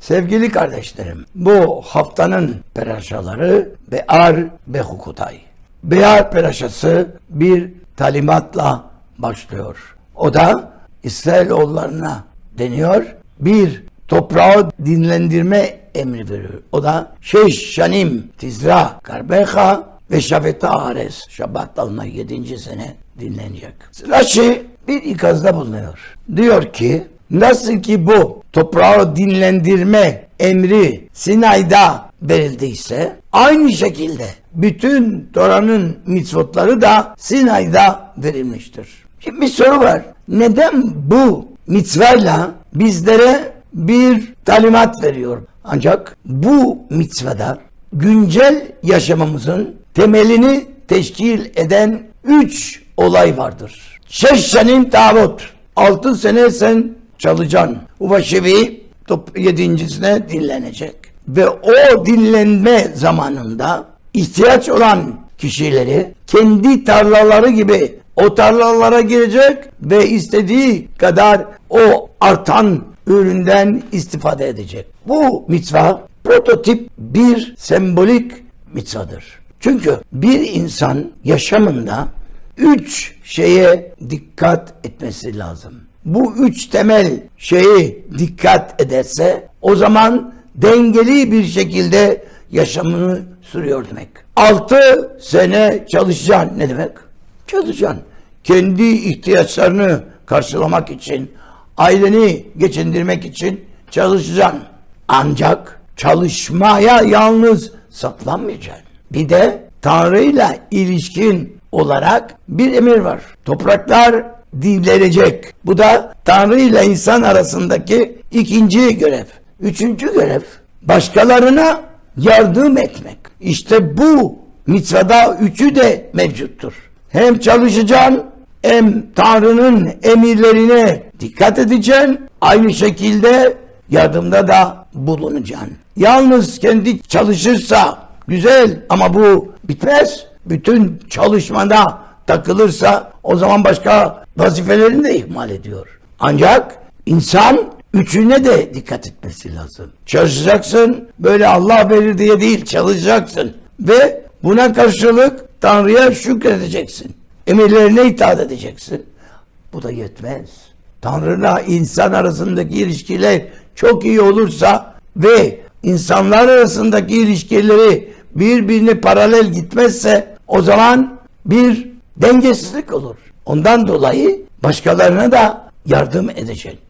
Sevgili kardeşlerim, bu haftanın peraşaları Be'ar ve Hukutay. Be'ar peraşası bir talimatla başlıyor. O da İsrailoğullarına deniyor. Bir toprağı dinlendirme emri veriyor. O da Şeş Şanim Tizra Karbeha ve Şafeta Ares Şabat alma 7. sene dinlenecek. Raşi bir ikazda bulunuyor. Diyor ki nasıl ki bu toprağı dinlendirme emri Sinay'da verildiyse aynı şekilde bütün Tora'nın mitzvotları da Sinay'da verilmiştir. Şimdi bir soru var. Neden bu mitzvayla bizlere bir talimat veriyor? Ancak bu mitzvada güncel yaşamımızın temelini teşkil eden üç olay vardır. Şeşşenin tavut. Altı sene sen çalacaksın. Uvaşevi yedincisine dinlenecek. Ve o dinlenme zamanında ihtiyaç olan kişileri kendi tarlaları gibi o tarlalara girecek ve istediği kadar o artan üründen istifade edecek. Bu mitzva prototip bir sembolik mitzvadır. Çünkü bir insan yaşamında üç şeye dikkat etmesi lazım. Bu üç temel şeyi dikkat ederse o zaman dengeli bir şekilde yaşamını sürüyor demek. Altı sene çalışacaksın ne demek? Çalışacaksın. Kendi ihtiyaçlarını karşılamak için, aileni geçindirmek için çalışacaksın. Ancak çalışmaya yalnız saplanmayacaksın. Bir de Tanrı'yla ilişkin olarak bir emir var. Topraklar divlenecek. Bu da Tanrı ile insan arasındaki ikinci görev. Üçüncü görev başkalarına yardım etmek. İşte bu mitzvada üçü de mevcuttur. Hem çalışacaksın hem Tanrı'nın emirlerine dikkat edeceksin. Aynı şekilde yardımda da bulunacaksın. Yalnız kendi çalışırsa güzel ama bu bitmez. Bütün çalışmada takılırsa o zaman başka vazifelerini de ihmal ediyor. Ancak insan üçüne de dikkat etmesi lazım. Çalışacaksın böyle Allah verir diye değil çalışacaksın. Ve buna karşılık Tanrı'ya şükredeceksin. Emirlerine itaat edeceksin. Bu da yetmez. Tanrı'la insan arasındaki ilişkiler çok iyi olursa ve insanlar arasındaki ilişkileri birbirine paralel gitmezse o zaman bir dengesizlik olur. Ondan dolayı başkalarına da yardım edeceksin.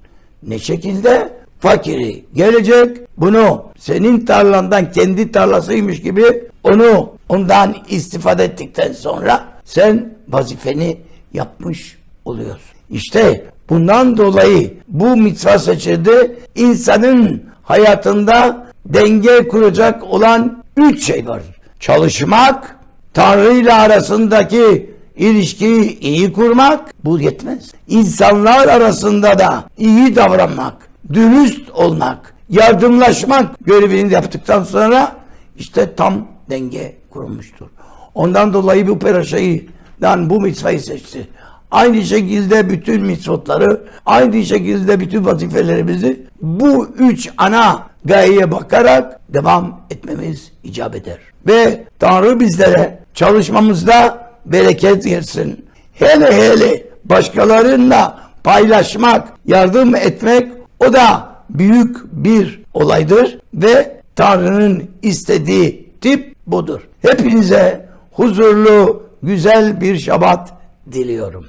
Ne şekilde? Fakiri gelecek, bunu senin tarlandan kendi tarlasıymış gibi onu ondan istifade ettikten sonra sen vazifeni yapmış oluyorsun. İşte bundan dolayı bu mitzva seçildi. İnsanın hayatında denge kuracak olan üç şey var. Çalışmak, Tanrı ile arasındaki ilişkiyi iyi kurmak bu yetmez. İnsanlar arasında da iyi davranmak, dürüst olmak, yardımlaşmak görevini yaptıktan sonra işte tam denge kurulmuştur. Ondan dolayı bu peraşayıdan bu mitzvayı seçti. Aynı şekilde bütün mitzvotları, aynı şekilde bütün vazifelerimizi bu üç ana gayeye bakarak devam etmemiz icap eder. Ve Tanrı bizlere çalışmamızda bereket versin. Hele hele başkalarıyla paylaşmak, yardım etmek o da büyük bir olaydır ve Tanrı'nın istediği tip budur. Hepinize huzurlu, güzel bir şabat diliyorum.